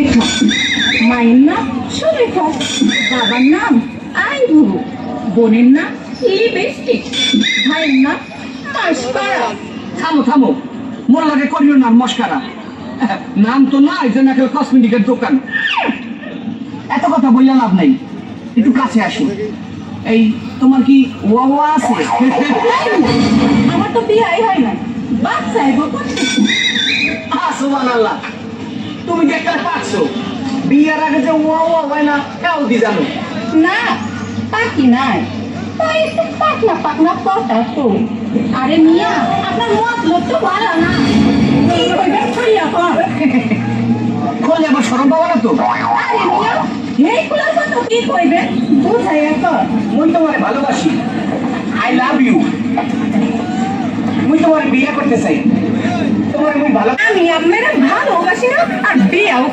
রেখা মায়ের নাম সুরেখা বাবার নাম আই বোনের নাম লিপস্টিক ভাইয়ের নাম মাস্কারা থামো থামো মোর লাগে করিও না মস্কারা নাম তো না এই জন্য একটা কসমেটিকের দোকান। এত কথা বললে লাভ নেই একটু কাছে আসো। এই তোমার কি ওয়া আছে? আমার তো বিয়ে হয় না বাচ্চা এগো হ্যাঁ সুবান তুমি দেখতে পাচ্ছো বিয়ের আগে যে ওয়া ওয়া হয় না কেউ দি জানো? না পাখি নাই। তাই একটু পাকনা পাকনা কথা তো। আরে মিয়া আপনার মতলব তো ভালো না। কি খোঁজ আবার সরম পাবো না তো? আরে মিয়া এই কুলার কথা কি কইবেন বুঝাইয়া কর। মুই তোমার ভালোবাসি। আই লাভ ইউ মুই তোমার বিয়ে করতে চাই। আমি আপনার ভালোবাসি না আর বিয়েও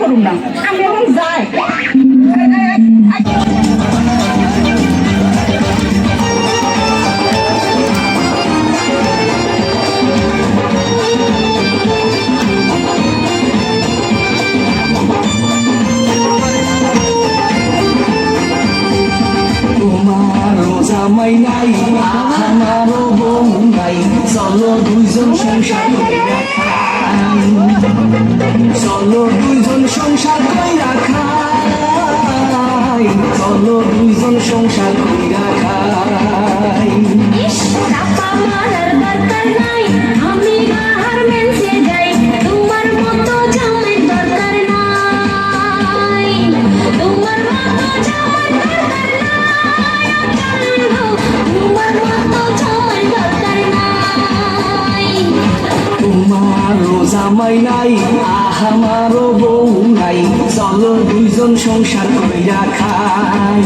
নাই চলো দুইজন সংসার দুইজন সংসার কইরা খাই। চলো দুইজন সংসার কইরা খাই। তোমারও জামাই নাই আমারও বউ নাই। চলো দুইজন সংসার কইরা খাই।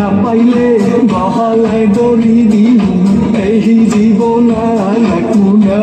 না পাইলে গহলায় দড়ি দিন এই জীবন আর রাখব না।